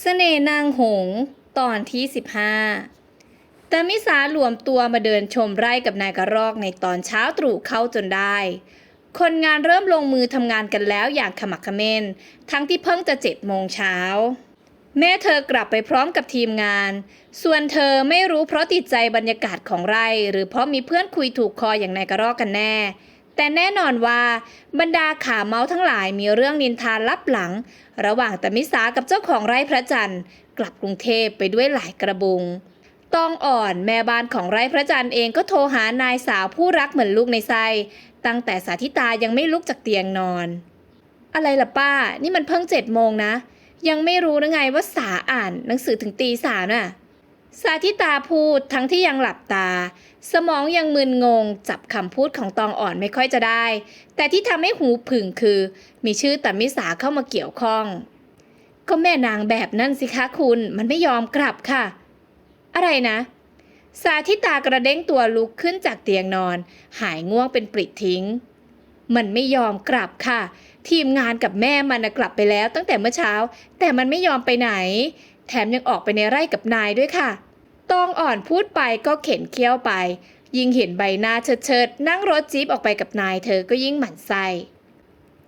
เสน่นางหง ตอนที่ 15 แต่มิสาหลวมตัวมาเดินชมไร่กับนายกระรอกในตอนเช้าตรู่เข้าจนได้ คนงานเริ่มลงมือทำงานกันแล้วอย่างขมักขม้น ทั้งที่เพิ่งจะเจ็ดโมงเช้า แม่เธอกลับไปพร้อมกับทีมงาน ส่วนเธอไม่รู้เพราะติดใจบรรยากาศของไร่ หรือเพราะมีเพื่อนคุยถูกคออย่างนายกระรอกกันแน่ แต่แน่นอนว่าบรรดาขาเมาทั้งหลายมีเรื่องนินทานลับหลัง ระหว่างตมิสากับเจ้าของไร่พระจันทร์กลับกรุงเทพไปด้วยหลายกระบุง ตองอ่อนแม่บ้านของไร่พระจันทร์เองก็โทรหานายสาวผู้รักเหมือนลูกในไส้ตั้งแต่สาธิตายังไม่ลุกจากเตียงนอน อะไรล่ะป้า นี่มันเพิ่งเจ็ดโมงนะ ยังไม่รู้นะไงว่าสาอ่านหนังสือถึงตีสามน่ะ สาธิตาพูดทั้งที่ยังหลับตา สมองยังมึนงง จับคำพูดของตองอ่อนไม่ค่อยจะได้ แต่ที่ทำให้หูผึ่งคือ มีชื่อตามิสาเข้ามาเกี่ยวข้อง ก็แม่นางแบบนั่นสิคะคุณมันไม่ยอมกลับค่ะ อะไรนะ สาธิตากระเด้งตัวลุกขึ้นจากเตียงนอน หายง่วงเป็นปลิดทิ้ง มันไม่ยอมกลับค่ะ ทีมงานกับแม่มันนะกลับไปแล้วตั้งแต่เมื่อเช้า แต่มันไม่ยอมไปไหน แถมยังออกไปในไร่กับนายด้วยค่ะ ตองอ่อนพูดไปก็เข็นเคี้ยวไป ยิ่งเห็นใบหน้าเชิดๆนั่งรถจี๊ปออกไปกับนายเธอก็ยิ่งหมั่นไส้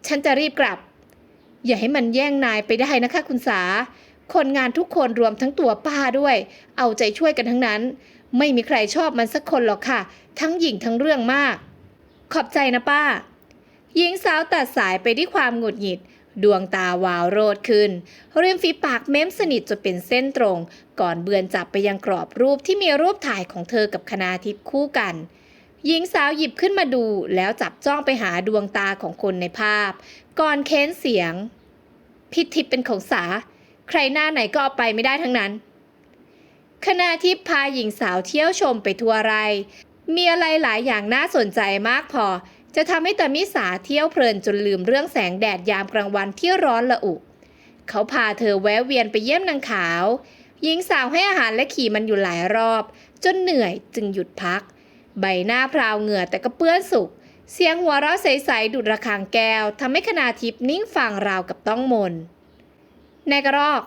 ฉันจะรีบกลับ อย่าให้มันแย่งนายไปได้นะคะคุณสา คนงานทุกคนรวมทั้งตัวป้าด้วย เอาใจช่วยกันทั้งนั้น ไม่มีใครชอบมันสักคนหรอกค่ะ ทั้งหญิงทั้งเรื่องมาก ขอบใจนะป้าหญิงสาวตัดสายไปด้วยความหงุดหงิด ดวงตาวาวโรดขึ้น ริมฝีปากเม้มสนิทจนเป็นเส้นตรง ก่อนเบือนจับไปยังกรอบรูปที่มีรูปถ่ายของเธอกับคณาทิพย์คู่กัน หญิงสาวหยิบขึ้นมาดูแล้วจับจ้องไปหาดวงตาของคนในภาพ ก่อนเค้นเสียง พิทิพย์เป็นของสา ใครหน้าไหนก็เอาไปไม่ได้ทั้งนั้น คณาทิพย์พาหญิงสาวเที่ยวชมไปทั่วไร มีอะไรหลายอย่างน่าสนใจมากพอ จะทำให้ตามิสาเที่ยวเพลินจนลืมเรื่องแสงแดดยามกลางวันที่ร้อนละอุ เขาพาเธอแวะเวียนไปเยี่ยมนางขาว หญิงสาวให้อาหารและขี่มันอยู่หลายรอบ จนเหนื่อยจึงหยุดพัก ใบหน้าพราวเหงื่อแต่ก็เปื้อนสุก เสียงหัวเราะใสๆดุดระฆังแก้วทำให้คณาทิพย์นิ่งฟังราวกับต้องมนนายกระรอก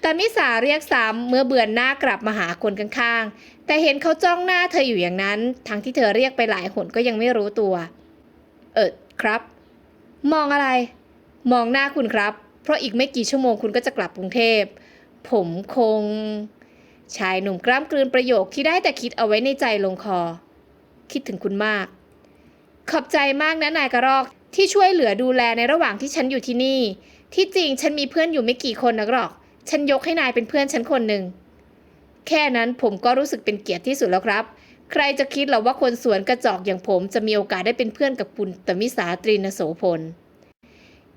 แตามิสาเรียกซ้ำเมื่อเบือนหน้ากลับมาหาคนข้างๆ แต่เห็นเขาจ้องหน้าเธออยู่อย่างนั้น ทั้งที่เธอเรียกไปหลายหนก็ยังไม่รู้ตัว เออครับ มองอะไร มองหน้าคุณครับ เพราะอีกไม่กี่ชั่วโมงคุณก็จะกลับกรุงเทพ ผมคง ชายหนุ่มกล้ามกลืนประโยคที่ได้แต่คิดเอาไว้ในใจลงคอ คิดถึงคุณมาก ขอบใจมากนะนายกระรอกที่ช่วยเหลือดูแลในระหว่างที่ฉันอยู่ที่นี่ ที่จริงฉันมีเพื่อนอยู่ไม่กี่คนนะหรอก ฉันยกให้นายเป็นเพื่อนฉันคนหนึ่ง แค่นั้นผมก็รู้สึกเป็นเกียรติที่สุดแล้วครับ ใครจะคิดหรอว่าคนสวนกระจอกอย่างผมจะมีโอกาสได้เป็นเพื่อนกับคุณตมิสาตรีนโสพล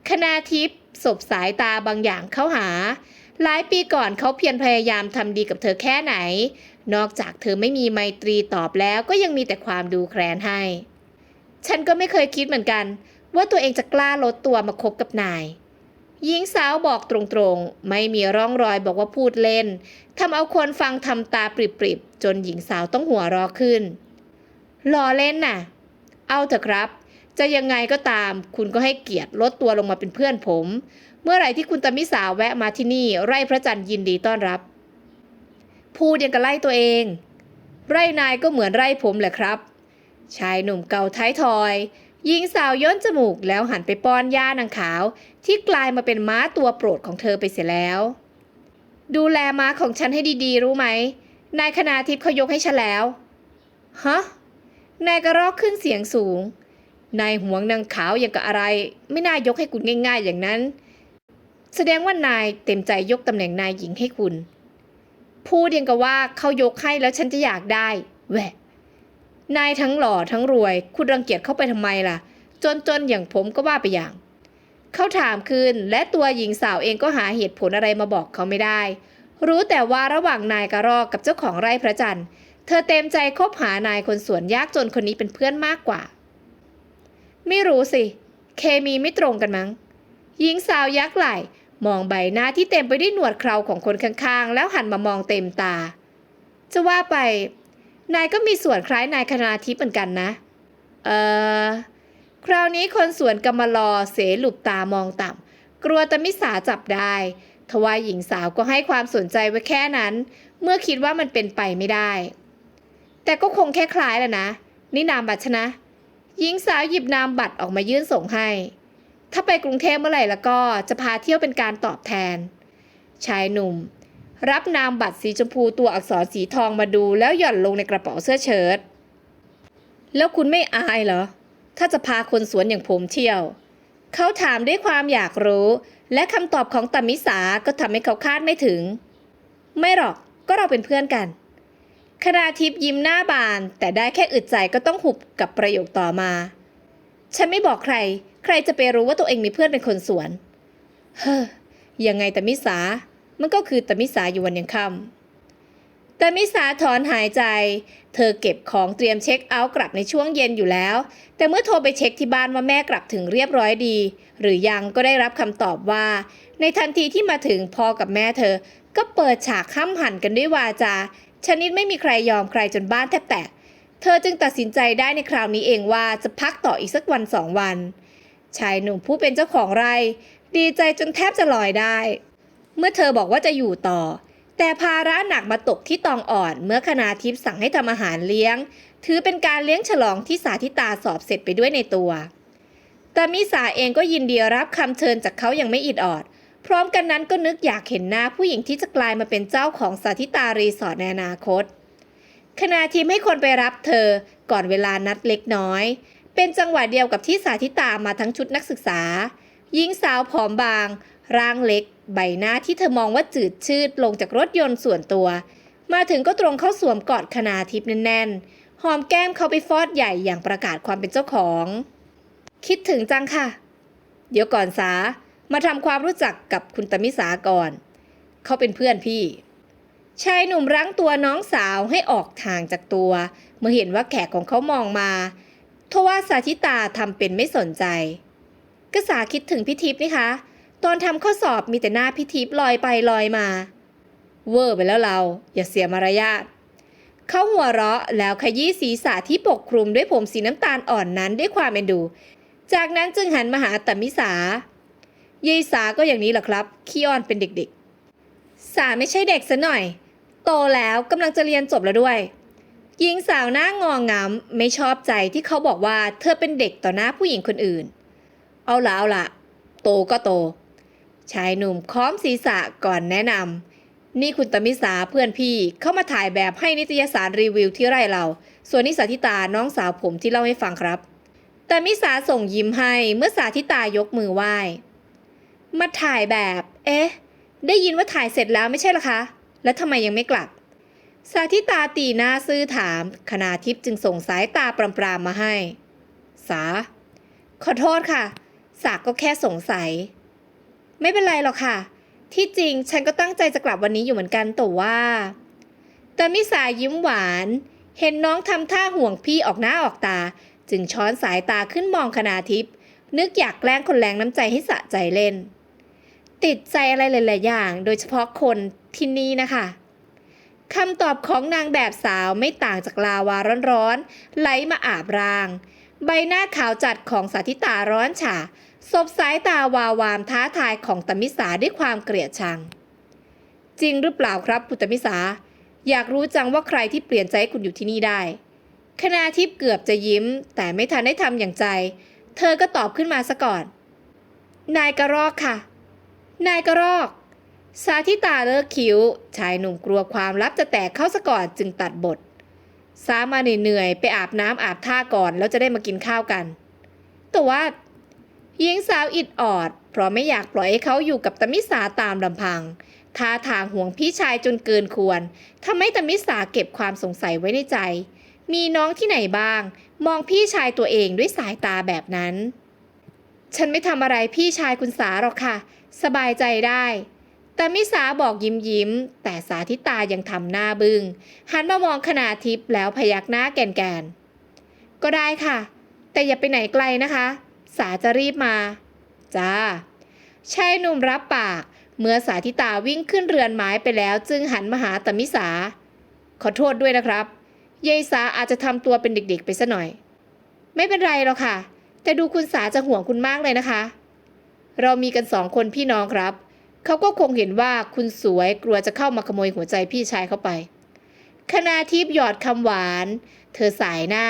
คณาทิพย์สบสายตาบางอย่างเข้าหา หลายปีก่อนเขาเพียรพยายามทำดีกับเธอแค่ไหน นอกจากเธอไม่มีไมตรีตอบแล้วก็ยังมีแต่ความดูแคลนให้ ฉันก็ไม่เคยคิดเหมือนกัน ว่าตัวเองจะกล้าลดตัวมาคบกับนาย หญิงสาวบอกตรงๆ ไม่มีร่องรอยบอกว่าพูดเล่นทำเอาคนฟังทำตาปริบๆ จนหญิงสาวต้องหัวรอขึ้นล้อเล่นน่ะ เอาเถอะครับ จะยังไงก็ตาม คุณก็ให้เกียรติลดตัวลงมาเป็นเพื่อนผม เมื่อไหร่ที่คุณตามิสาวแวะมาที่นี่ ไร่พระจันทร์ยินดีต้อนรับ พูดยังกับไล่ตัวเอง ไร่นายก็เหมือนไร่ผมแหละครับ ชายหนุ่มเกาท้ายทอย หญิงสาวย้อนจมูกแล้วหันไปป้อนย่านางขาว ที่กลายมาเป็นม้าตัวโปรดของเธอไปเสียแล้ว ดูแลม้าของฉันให้ดีๆ รู้ไหม นายคณาทิพย์เขายกให้ฉันแล้ว ฮะ นายกระรอกขึ้นเสียงสูง นายห่วงนางขาวอย่างกับอะไร ไม่น่ายกให้คุณง่าย ๆ อย่างนั้น แสดงว่านายเต็มใจยกตำแหน่งนายหญิงให้คุณ พูดยังกับว่าเขายกให้แล้วฉันจะอยากได้แหวะ นายทั้งหล่อทั้งรวย คุณรังเกียจเข้าไปทำไมล่ะ จนๆอย่างผมก็ว่าไปอย่าง เขาถามคืน และตัวหญิงสาวเองก็หาเหตุผลอะไรมาบอกเขาไม่ได้ รู้แต่ว่าระหว่างนายกระรอกกับเจ้าของไร่พระจันทร์ เธอเต็มใจคบหานายคนสวนยากจนคนนี้เป็นเพื่อนมากกว่า ไม่รู้สิ เคมีไม่ตรงกันมั้ง หญิงสาวยักไหล่มองใบหน้าที่เต็มไปด้วยหนวดเคราของคนข้างๆ แล้วหันมามองเต็มตา จะว่าไป นายก็มีส่วนคล้ายนายคณาทิพย์เหมือนกันนะ เอ่อคราวนี้คนสวนกำมารอเสหลุบตามองต่ำกลัวตามิสาจับได้ทว่าหญิงสาวก็ให้ความสนใจไว้แค่นั้น เมื่อคิดว่ามันเป็นไปไม่ได้ แต่ก็คงแค่คล้ายแหละนะ นี่นามบัตรชนะ หญิงสาวหยิบนามบัตรออกมายื่นส่งให้ ถ้าไปกรุงเทพเมื่อไหร่แล้วก็จะพาเที่ยวเป็นการตอบแทน ชายหนุ่ม รับนามบัตรสีชมพูตัวอักษรสีทองมาดูแล้วหย่อนลงในกระเป๋าเสื้อเชิ้ต แล้วคุณไม่อายเหรอ ถ้าจะพาคนสวนอย่างผมเที่ยว เขาถามด้วยความอยากรู้ และคำตอบของตามิสาก็ทำให้เขาคาดไม่ถึง ไม่หรอก ก็เราเป็นเพื่อนกัน คณาทิพย์ยิ้มหน้าบาน แต่ได้แค่อึดใจก็ต้องหุบกับประโยคต่อมา ฉันไม่บอกใคร ใครจะไปรู้ว่าตัวเองมีเพื่อนเป็นคนสวน เฮ้อ ยังไงตามิสา มันก็คือตมิสาอยู่วันยังค่ำตมิสาถอนหายใจ เธอเก็บของเตรียมเช็คเอาท์กลับในช่วงเย็นอยู่แล้ว แต่เมื่อโทรไปเช็คที่บ้านว่าแม่กลับถึงเรียบร้อยดี หรือยังก็ได้รับคำตอบว่า ในทันทีที่มาถึงพ่อกับแม่เธอ ก็เปิดฉากข้ามหันกันด้วยวาจา ชนิดไม่มีใครยอมใครจนบ้านแทบแตกเธอจึงตัดสินใจได้ในคราวนี้เองว่าจะพักต่ออีกสักวันสองวัน ชายหนุ่มผู้เป็นเจ้าของไร่ ดีใจจนแทบจะลอยได้ เมื่อเธอบอกว่าจะอยู่ต่อ แต่ภาระหนักมาตกที่ตองอ่อน เมื่อคณาทิพย์สั่งให้ทำอาหารเลี้ยง ถือเป็นการเลี้ยงฉลองที่สาธิตาสอบเสร็จไปด้วยในตัว แต่มิสาเองก็ยินดีรับคำเชิญจากเขาอย่างไม่อิดออด พร้อมกันนั้นก็นึกอยากเห็นหน้าผู้หญิงที่จะกลายมาเป็นเจ้าของสาธิตารีสอร์ทในอนาคตคณาทีมให้คนไปรับเธอก่อนเวลานัดเล็กน้อย เป็นจังหวะเดียวกับที่สาธิตามาทั้งชุดนักศึกษาหญิงสาวผอมบาง ร่างเล็ก ใบหน้าที่เธอมองว่าจืดชืดลงจากรถยนต์ส่วนตัว มาถึงก็ตรงเข้าสวมกอดคณาทิพย์แน่นๆ หอมแก้มเขาไปฟอดใหญ่อย่างประกาศความเป็นเจ้าของ คิดถึงจังค่ะ เดี๋ยวก่อนสา มาทำความรู้จักกับคุณตมิสาก่อน เขาเป็นเพื่อนพี่ ชายหนุ่มรั้งตัวน้องสาวให้ออกห่างจากตัว เมื่อเห็นว่าแขกของเขามองมาทว่าสาธิตาทำเป็นไม่สนใจ ก็สาคิดถึงพิทิพย์นี่คะ ตอนทำข้อสอบมีแต่หน้าพิทิพลอยไปลอยมา เวอร์ไปแล้วเรา อย่าเสียมารยาทเขาหัวเราะแล้วขยี้ศีรษะที่ปกคลุมด้วยผมสีน้ำตาลอ่อนนั้นด้วยความเอ็นดู จากนั้นจึงหันมาหาตมิสายายสาก็อย่างนี้แหละครับ ขี้อ้อนเป็นเด็กๆ สาไม่ใช่เด็กซะหน่อย โตแล้วกำลังจะเรียนจบแล้วด้วยหญิงสาวหน้างองงามไม่ชอบใจที่เขาบอกว่าเธอเป็นเด็กต่อหน้าผู้หญิงคนอื่น เอาละเอาละโตก็โต ชายหนุ่มค้อมศีรษะก่อนแนะนำนี่คุณตมิสาเพื่อนพี่เข้ามาถ่ายแบบให้นิตยสารรีวิวที่ไร่เรา ส่วนนิสาธิตาน้องสาวผมที่เล่าให้ฟังครับ แต่มิสาส่งยิ้มให้เมื่อสาธิตายกมือไหว้ มาถ่ายแบบ เอ๊ะ ได้ยินว่าถ่ายเสร็จแล้วไม่ใช่หรอคะ แล้วทำไมยังไม่กลับ สาธิตาตีหน้าซื่อถามคณาทิพย์จึงส่งสายตาปรามมาให้ สา ขอโทษค่ะ สาก็แค่สงสัย ไม่เป็นไรหรอกค่ะ ที่จริงฉันก็ตั้งใจจะกลับวันนี้อยู่เหมือนกันแต่ว่า แต่มิสายิ้มหวาน เห็นน้องทำท่าห่วงพี่ออกหน้าออกตา จึงช้อนสายตาขึ้นมองคณาทิพย์นึกอยากแกล้งคนแรงน้ำใจให้สะใจเล่น ติดใจอะไรหลายๆอย่าง โดยเฉพาะคนที่นี่นะคะคำตอบของนางแบบสาวไม่ต่างจากลาวาร้อนๆไหลมาอาบร่าง ใบหน้าขาวจัดของสาธิตาร้อนฉ่า สบสายตาวาวามท้าทายของตมิสาด้วยความเกลียดชัง จริงหรือเปล่าครับปุตตมิสา อยากรู้จังว่าใครที่เปลี่ยนใจใคุณอยู่ที่นี่ได้คณาทิพย์เกือบจะยิ้ม แต่ไม่ทันได้ทำอย่างใจ เธอก็ตอบขึ้นมาซะก่อน นายกระรอกค่ะ นายกระรอก สาธิตาเลิกคิ้ว ชายหนุ่มกลัวความลับจะแตกเข้าซะก่อนจึงตัดบท สามาเหนื่อยๆไปอาบน้ำอาบท่าก่อนแล้วจะได้มากินข้าวกัน แต่ว่า หญิงสาวอิดออด เพราะไม่อยากปล่อยให้เขาอยู่กับตมิสาตามลำพังท่าทางห่วงพี่ชายจนเกินควรทำให้ตมิสาเก็บความสงสัยไว้ในใจ มีน้องที่ไหนบ้าง มองพี่ชายตัวเองด้วยสายตาแบบนั้น ฉันไม่ทำอะไรพี่ชายคุณสาหรอกค่ะ สบายใจได้แต่มิสาบอกยิ้มยิ้ม แต่สาธิตายังทำหน้าบึง้งหันมามองคณาทิพย์แล้วพยักหน้าแก่นแกนก็ได้ค่ะ แต่อย่าไปไหนไกลนะคะ สาจะรีบมา จ้า ชายหนุ่มรับปาก เมื่อสาธิตาวิ่งขึ้นเรือนไม้ไปแล้ว จึงหันมาหาตมิสา ขอโทษด้วยนะครับยายสาอาจจะทำตัวเป็นเด็กๆ ไปซะหน่อย ไม่เป็นไรหรอกค่ะ แต่ดูคุณสาจะห่วงคุณมากเลยนะคะ เรามีกันสองคนพี่น้องครับ เขาก็คงเห็นว่าคุณสวยกลัวจะเข้ามาขโมยหัวใจพี่ชายเข้าไปคณาทิพย์หยอดคำหวาน เธอสายหน้า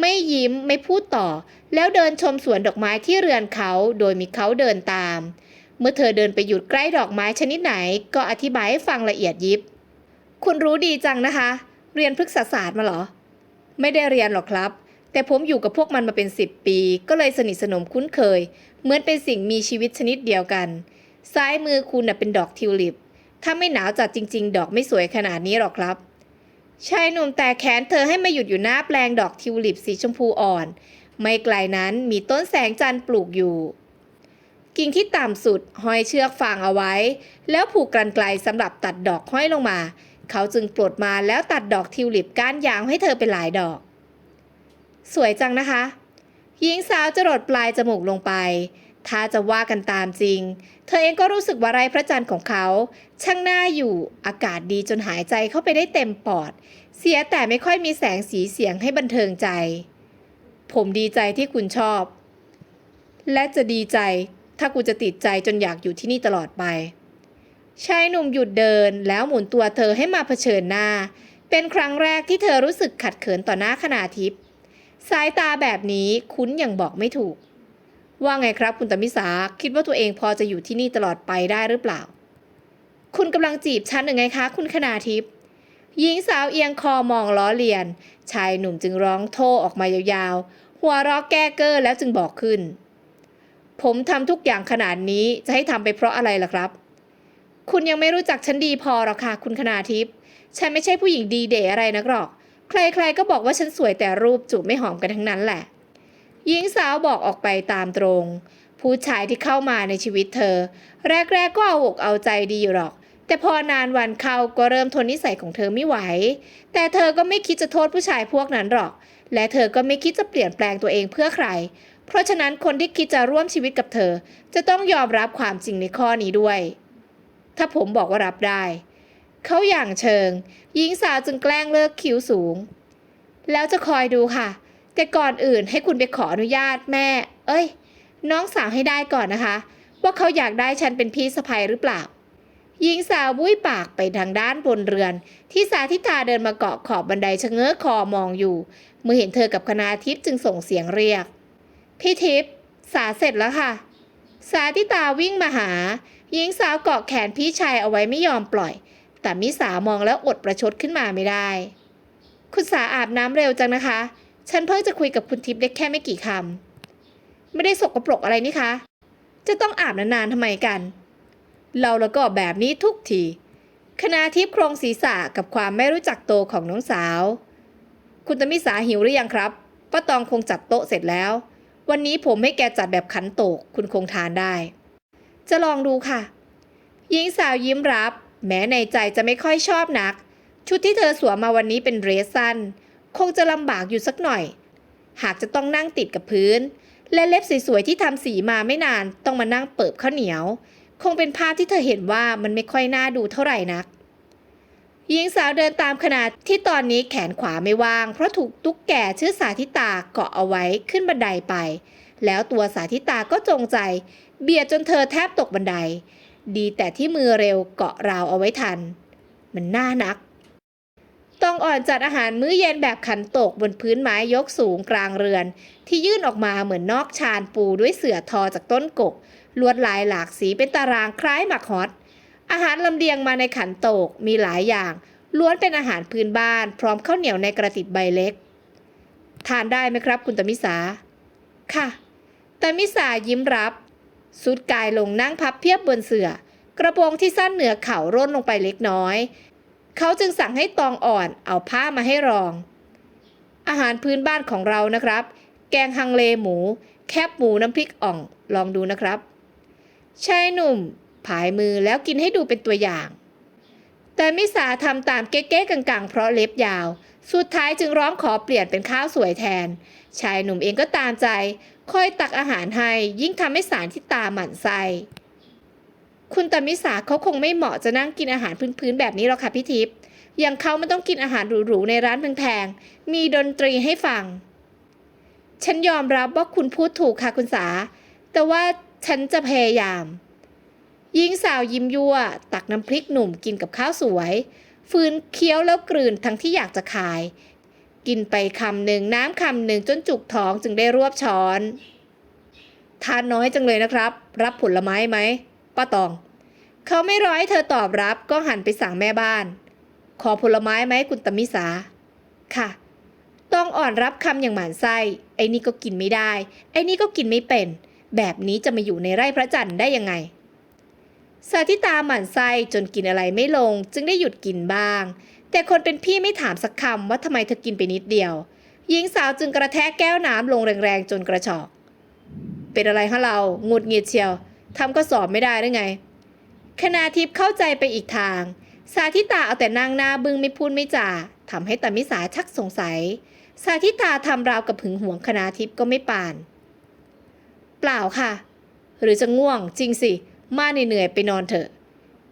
ไม่ยิ้มไม่พูดต่อ แล้วเดินชมสวนดอกไม้ที่เรือนเขาโดยมีเขาเดินตาม เมื่อเธอเดินไปหยุดใกล้ดอกไม้ชนิดไหน ก็อธิบายให้ฟังละเอียดยิบ คุณรู้ดีจังนะคะ เรียนพฤกษศาสตร์มาเหรอ ไม่ได้เรียนหรอกครับ แต่ผมอยู่กับพวกมันมาเป็นสิบปี ก็เลยสนิทสนมคุ้นเคย เหมือนเป็นสิ่งมีชีวิตชนิดเดียวกัน ซ้ายมือคุณเป็นดอกทิวลิป ถ้าไม่หนาวจัดจริง ๆ ดอกไม่สวยขนาดนี้หรอกครับ ชายหนุ่มแต่แขนเธอให้มาหยุดอยู่หน้าแปลงดอกทิวลิปสีชมพูอ่อน ไม่ไกลนั้นมีต้นแสงจันทร์ปลูกอยู่ กิ่งที่ต่ำสุดห้อยเชือกฟางเอาไว้ แล้วผูกกรรไกลสำหรับตัดดอกห้อยลงมา เขาจึงปลดมาแล้วตัดดอกทิวลิปก้านยาวให้เธอเป็นหลายดอก สวยจังนะคะ หญิงสาวจะรดปลายจมูกลงไป ถ้าจะว่ากันตามจริง เธอเองก็รู้สึกว่าไรพระจันทร์ของเขา ช่างน่าอยู่อากาศดีจนหายใจเข้าไปได้เต็มปอด เสียแต่ไม่ค่อยมีแสงสีเสียงให้บันเทิงใจ ผมดีใจที่คุณชอบ และจะดีใจถ้ากูจะติดใจจนอยากอยู่ที่นี่ตลอดไปชายหนุ่มหยุดเดินแล้วหมุนตัวเธอให้มาเผชิญหน้า เป็นครั้งแรกที่เธอรู้สึกขัดเขินต่อหน้าคณาทิพย์สายตาแบบนี้คุ้นอย่างบอกไม่ถูก ว่าไงครับคุณตมิสาคิดว่าตัวเองพอจะอยู่ที่นี่ตลอดไปได้หรือเปล่า คุณกำลังจีบฉันหรือไงคะ คุณคณาทิพย์หญิงสาวเอียงคอมองล้อเลียน ชายหนุ่มจึงร้องโทออกมายาวๆ หัวเราะแก้เกอ้อแล้วจึงบอกขึ้น ผมทำทุกอย่างขนาดนี้จะให้ทำไปเพราะอะไรล่ะครับ คุณยังไม่รู้จักฉันดีพอหรอกค่ะ คุณคณาทิพย์ฉันไม่ใช่ผู้หญิงดีเดอะไรนักหรอก ใครๆก็บอกว่าฉันสวยแต่รูปจูบไม่หอมกันทั้งนั้นแหละ หญิงสาวบอกออกไปตามตรง ผู้ชายที่เข้ามาในชีวิตเธอ แรกๆก็เอาอกเอาใจดีอยู่หรอก แต่พอนานวันเข้าก็เริ่มทนนิสัยของเธอไม่ไหว แต่เธอก็ไม่คิดจะโทษผู้ชายพวกนั้นหรอก และเธอก็ไม่คิดจะเปลี่ยนแปลงตัวเองเพื่อใคร เพราะฉะนั้นคนที่คิดจะร่วมชีวิตกับเธอ จะต้องยอมรับความจริงในข้อนี้ด้วย ถ้าผมบอกว่ารับได้ เขาอย่างเชิง หญิงสาวจึงแกล้งเลิกคิ้วสูง แล้วจะคอยดูค่ะ แต่ก่อนอื่นให้คุณไปขออนุญาตแม่ เอ้ย น้องสาวให้ได้ก่อนนะคะ ว่าเขาอยากได้ฉันเป็นพี่สะใภ้หรือเปล่าหญิงสาวบุ้ยปากไปทางด้านบนเรือน ที่สาธิตาเดินมาเกาะขอบบันไดชะเง้อคอมองอยู่ เมื่อเห็นเธอกับคณาทิพย์จึงส่งเสียงเรียก พี่ทิพย์สาเสร็จแล้วค่ะ สาธิตาวิ่งมาหา หญิงสาวเกาะแขนพี่ชายเอาไว้ไม่ยอมปล่อย แต่มิสามองแล้วอดประชดขึ้นมาไม่ได้ คุณสาอาบน้ำเร็วจังนะคะ ฉันเพิ่งจะคุยกับคุณทิพย์ได้แค่ไม่กี่คำไม่ได้สกปรกอะไรนี่คะ จะต้องอาบนานๆทำไมกัน เราแล้วก็แบบนี้ทุกทีคณาทิพย์โครงศีรษะกับความไม่รู้จักโตของน้องสาว คุณตมิสาหิวหรือยังครับป้าตองคงจัดโต๊ะเสร็จแล้ว วันนี้ผมให้แกจัดแบบขันโตก คุณคงทานได้ จะลองดูค่ะ หญิงสาวยิ้มรับ แม้ในใจจะไม่ค่อยชอบนัก ชุดที่เธอสวมมาวันนี้เป็นเดรสสั้น คงจะลำบากอยู่สักหน่อย หากจะต้องนั่งติดกับพื้น และเล็บสวยๆที่ทำสีมาไม่นานต้องมานั่งเปิบข้าวเหนียว คงเป็นภาพที่เธอเห็นว่ามันไม่ค่อยน่าดูเท่าไหร่นักหญิงสาวเดินตามขนาดที่ตอนนี้แขนขวาไม่ว่าง เพราะถูกตุ๊กแก่ชื่อสาธิตาเกาะเอาไว้ขึ้นบันไดไป แล้วตัวสาธิตาก็จงใจ เบียดจนเธอแทบตกบันได ดีแต่ที่มือเร็วเกาะราวเอาไว้ทัน มันน่านัก ต้องอ่อนจัดอาหารมื้อเย็นแบบขันโตกบนพื้นไม้ยกสูงกลางเรือน ที่ยื่นออกมาเหมือนนอกชานปูด้วยเสื่อทอจากต้นกก ลวดลายหลากสีเป็นตารางคล้ายหมักฮอต อาหารลำเลียงมาในขันโตกมีหลายอย่างล้วนเป็นอาหารพื้นบ้าน พร้อมข้าวเหนียวในกระติบใบเล็ก ทานได้ไหมครับคุณตมิสา ค่ะตมิสายิ้มรับสุดกายลงนั่งพับเพียบบนเสื่อ กระโปรงที่สั้นเหนือเข่าร่นลงไปเล็กน้อย เขาจึงสั่งให้ตองอ่อนเอาผ้ามาให้รอง อาหารพื้นบ้านของเรานะครับ แกงฮังเลหมู แคบหมูน้ำพริกอ่องลองดูนะครับชายหนุ่มผายมือแล้วกินให้ดูเป็นตัวอย่าง แต่มิสาทำตามเก๊ๆกังๆ เพราะเล็บยาว สุดท้ายจึงร้องขอเปลี่ยนเป็นข้าวสวยแทน ชายหนุ่มเองก็ตามใจ คอยตักอาหารให้ยิ่งทำให้สารที่ตาหมั่นไส้ คุณตามิสาเขาคงไม่เหมาะจะนั่งกินอาหารพื้นๆแบบนี้หรอกค่ะพี่ทิพย์อย่างเขาไม่ต้องกินอาหารหรูๆในร้านแพงๆ มีดนตรีให้ฟัง ฉันยอมรับว่าคุณพูดถูกค่ะคุณสา แต่ว่าฉันจะพยายาม หญิงสาวยิ้มยั่ว ตักน้ำพริกหนุ่มกินกับข้าวสวย ฟืนเคี้ยวแล้วกลืนทั้งที่อยากจะขาย กินไปคำหนึ่งน้ำคำหนึ่งจนจุกท้องจึงได้รวบช้อน ทานน้อยจังเลยนะครับ รับผลไม้ไหม ป้าตอง เขาไม่รอให้เธอตอบรับก็หันไปสั่งแม่บ้าน ขอผลไม้ไหมคุณตมิสา ค่ะต้องอ่อนรับคำอย่างหมานไส้ ไอ้นี่ก็กินไม่ได้ ไอ้นี่ก็กินไม่เป็น แบบนี้จะมาอยู่ในไร่พระจันทร์ได้ยังไง สาธิตาหมันไส้จนกินอะไรไม่ลง จึงได้หยุดกินบ้าง แต่คนเป็นพี่ไม่ถามสักคำว่าทำไมเธอกินไปนิดเดียว หญิงสาวจึงกระแทกแก้วน้ำลงแรงๆจนกระชอก เป็นอะไรฮะเราหงุดหงิดเชียว ทำก็สอบไม่ได้หรือไง คณาทิพย์เข้าใจไปอีกทาง สาธิตาเอาแต่นางหน้าบึ้งไม่พูดไม่จาทำให้ตามิสาชักสงสัย สาธิตาทำราวกับหึงหวงคณาทิพย์ก็ไม่ปาน เปล่าค่ะ หรือจะง่วงจริงสิ มาเหนื่อยไปนอนเถอะ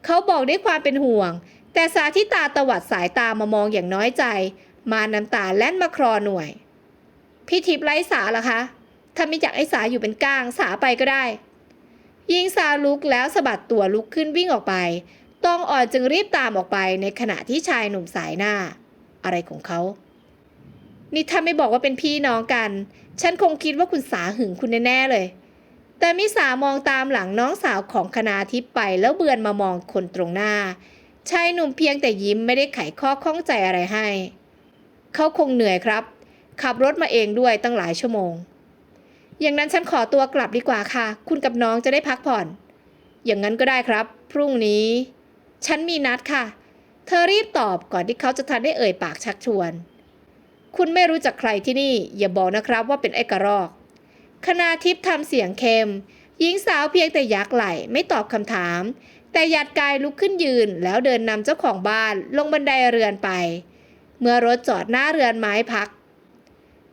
เขาบอกด้วยความเป็นห่วง แต่สาธิตาตวัดสายตามามองอย่างน้อยใจ มาน้ำตาแล่นมาคลอหน่วย พี่ทิพย์ไร้สาเหรอคะ ถ้าไม่อยากไอ้สาอยู่เป็นก้างสาไปก็ได้ ยิงสาลุกแล้วสะบัดตัวลุกขึ้นวิ่งออกไป ตองอ่อนจึงรีบตามออกไปในขณะที่ชายหนุ่มสายหน้า อะไรของเขา นี่ถ้าไม่บอกว่าเป็นพี่น้องกัน ฉันคงคิดว่าคุณสาหึงคุณแน่ๆเลย แต่มิสามองตามหลังน้องสาวของคณาทิพย์ไปแล้วเบือนมามองคนตรงหน้า ชายหนุ่มเพียงแต่ยิ้มไม่ได้ไขข้อข้องใจอะไรให้ เขาคงเหนื่อยครับ ขับรถมาเองด้วยตั้งหลายชั่วโมง อย่างนั้นฉันขอตัวกลับดีกว่าค่ะ คุณกับน้องจะได้พักผ่อน อย่างนั้นก็ได้ครับ พรุ่งนี้ ฉันมีนัดค่ะ เธอรีบตอบก่อนที่เขาจะทันได้เอ่ยปากชักชวน คุณไม่รู้จักใครที่นี่ อย่าบอกนะครับว่าเป็นไอ้กระรอกคณาทิพย์ทำเสียงเค็มหญิงสาวเพียงแต่ยักไหล่ไม่ตอบคำถาม แต่หยัดกายลุกขึ้นยืนแล้วเดินนำเจ้าของบ้านลงบันไดเรือนไป เมื่อรถจอดหน้าเรือนไม้พัก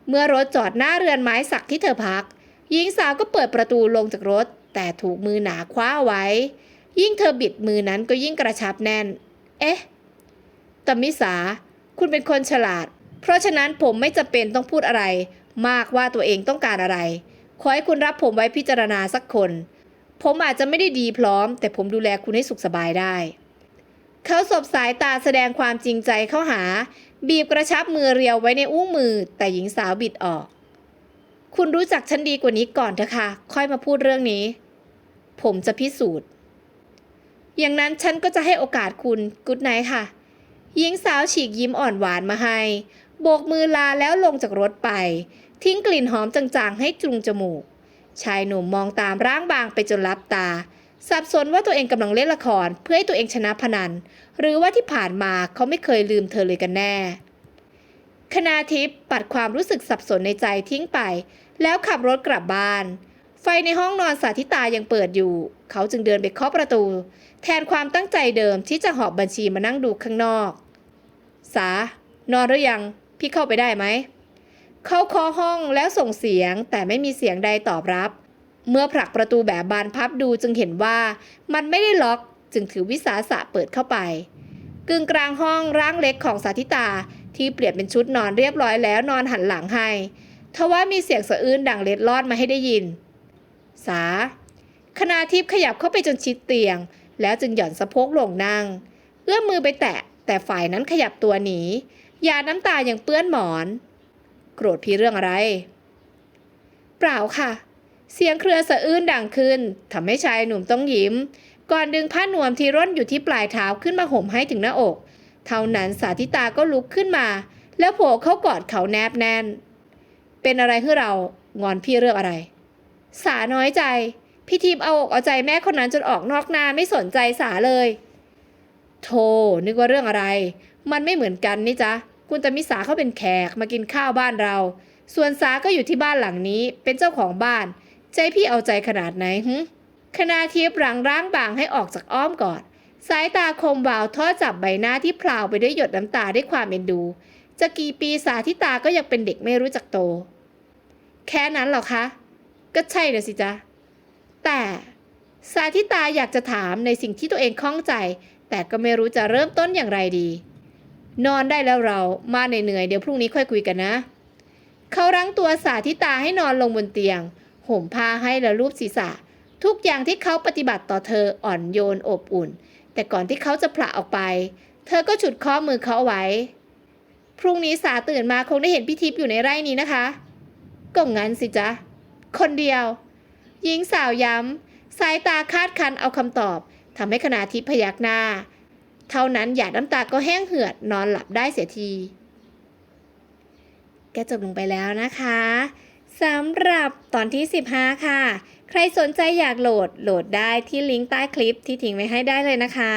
เมื่อรถจอดหน้าเรือนไม้สักที่เธอพัก หญิงสาวก็เปิดประตูลงจากรถ แต่ถูกมือหนาคว้าไว้ ยิ่งเธอบิดมือนั้นก็ยิ่งกระชับแน่น เอ๊ะตมิสา คุณเป็นคนฉลาด เพราะฉะนั้นผมไม่จำเป็นต้องพูดอะไร มากว่าตัวเองต้องการอะไร ขอให้คุณรับผมไว้พิจารณาสักคน ผมอาจจะไม่ได้ดีพร้อม แต่ผมดูแลคุณให้สุขสบายได้ เขาสบสายตาแสดงความจริงใจเข้าหา บีบกระชับมือเรียวไว้ในอุ้งมือ แต่หญิงสาวบิดออก คุณรู้จักฉันดีกว่านี้ก่อนเถอะค่ะ ค่อยมาพูดเรื่องนี้ ผมจะพิสูจน์ อย่างนั้นฉันก็จะให้โอกาสคุณกุ๊ดไนท์ค่ะ หญิงสาวฉีกยิ้มอ่อนหวานมาให้ โบกมือลาแล้วลงจากรถไป ทิ้งกลิ่นหอมจางๆ ให้จุงจมูก ชายหนุ่มมองตามร่างบางไปจนลับตา สับสนว่าตัวเองกำลังเล่นละครเพื่อให้ตัวเองชนะพนัน หรือว่าที่ผ่านมาเขาไม่เคยลืมเธอเลยกันแน่คณาทิพย์ปัดความรู้สึกสับสนในใจทิ้งไป แล้วขับรถกลับบ้าน ไฟในห้องนอนสาธิตายังเปิดอยู่ เขาจึงเดินไปเคาะประตู แทนความตั้งใจเดิมที่จะหอบบัญชีมานั่งดูข้างนอก สา นอนหรือยัง พี่เข้าไปได้ไหม เขาเคาะห้องแล้วส่งเสียงแต่ไม่มีเสียงใดตอบรับ เมื่อผลักประตูแบบบานพับดูจึงเห็นว่ามันไม่ได้ล็อกจึงถือวิสาสะเปิดเข้าไป กึ่งกลางห้องร่างเล็กของสาธิตาที่เปลี่ยนเป็นชุดนอนเรียบร้อยแล้วนอนหันหลังให้ ทว่ามีเสียงสะอื้นดังเล็ดลอดมาให้ได้ยิน สา คณาทิพย์ขยับเข้าไปจนชิดเตียง แล้วจึงหย่อนสะโพกลงนั่ง เอื้อมมือไปแตะ แต่ฝ่ายนั้นขยับตัวหนี ยาน้ำตาอยังเปื้อนหมอน โกรธพี่เรื่องอะไร เปล่าค่ะ เสียงเครือสะอื้นดังขึ้นทำให้ชายหนุ่มต้องยิ้ม ก่อนดึงผ้านวมที่ร่นอยู่ที่ปลายเท้าขึ้นมาห่มให้ถึงหน้าอก เท่านั้นสาธิตาก็ลุกขึ้นมา แล้วโผล่เข้ากอดเขาแนบแน่น เป็นอะไรให้เรางอนพี่เรื่องอะไร สาน้อยใจ พี่ทีมเอาอกเอาใจแม่คนนั้นจนออกนอกหน้าไม่สนใจสาเลย โธ่นึกว่าเรื่องอะไร มันไม่เหมือนกันนี่จ๊ะคุณตามิสาเขาเป็นแขกมากินข้าวบ้านเรา ส่วนสาก็อยู่ที่บ้านหลังนี้ เป็นเจ้าของบ้าน ใจพี่เอาใจขนาดไหนหึคณาเทียบรังร่างบางให้ออกจากอ้อมกอดสายตาคมวาวทอดจับใบหน้าที่พลาวไปด้วยหยดน้ำตาด้วยความเอ็นดู จะกี่ปีสาที่ตาก็ยังเป็นเด็กไม่รู้จักโต แค่นั้นหรอคะ ก็ใช่นะสิจ๊ะ แต่สาธิตาอยากจะถามในสิ่งที่ตัวเองข้องใจ แต่ก็ไม่รู้จะเริ่มต้นอย่างไรดี นอนได้แล้วเรามาเหนื่อยๆเดี๋ยวพรุ่งนี้ค่อยคุยกันนะ เขารั้งตัวสาธิตาให้นอนลงบนเตียง ห่มผ้าให้แล้วรูปศีรษะ ทุกอย่างที่เขาปฏิบัติต่อเธออ่อนโยนอบอุ่น แต่ก่อนที่เขาจะผละออกไป เธอก็ฉุดข้อมือเขาเอาไว้ พรุ่งนี้สาตื่นมาคงได้เห็นพี่ทิพย์อยู่ในไร่นี้นะคะ ก็งั้นสิจ๊ะ คนเดียว หญิงสาวย้ำ สายตาคาดคันเอาคำตอบทำให้คณาทิพย์พยักหน้า เท่านั้นหยาดน้ำตาก็แห้งเหือดนอนหลับได้เสียที ก็จบลงไปแล้วนะคะสำหรับตอนที่ 15 ค่ะ ใครสนใจอยากโหลดโหลดได้ที่ลิงก์ใต้คลิปที่ทิ้งไว้ให้ได้เลยนะคะ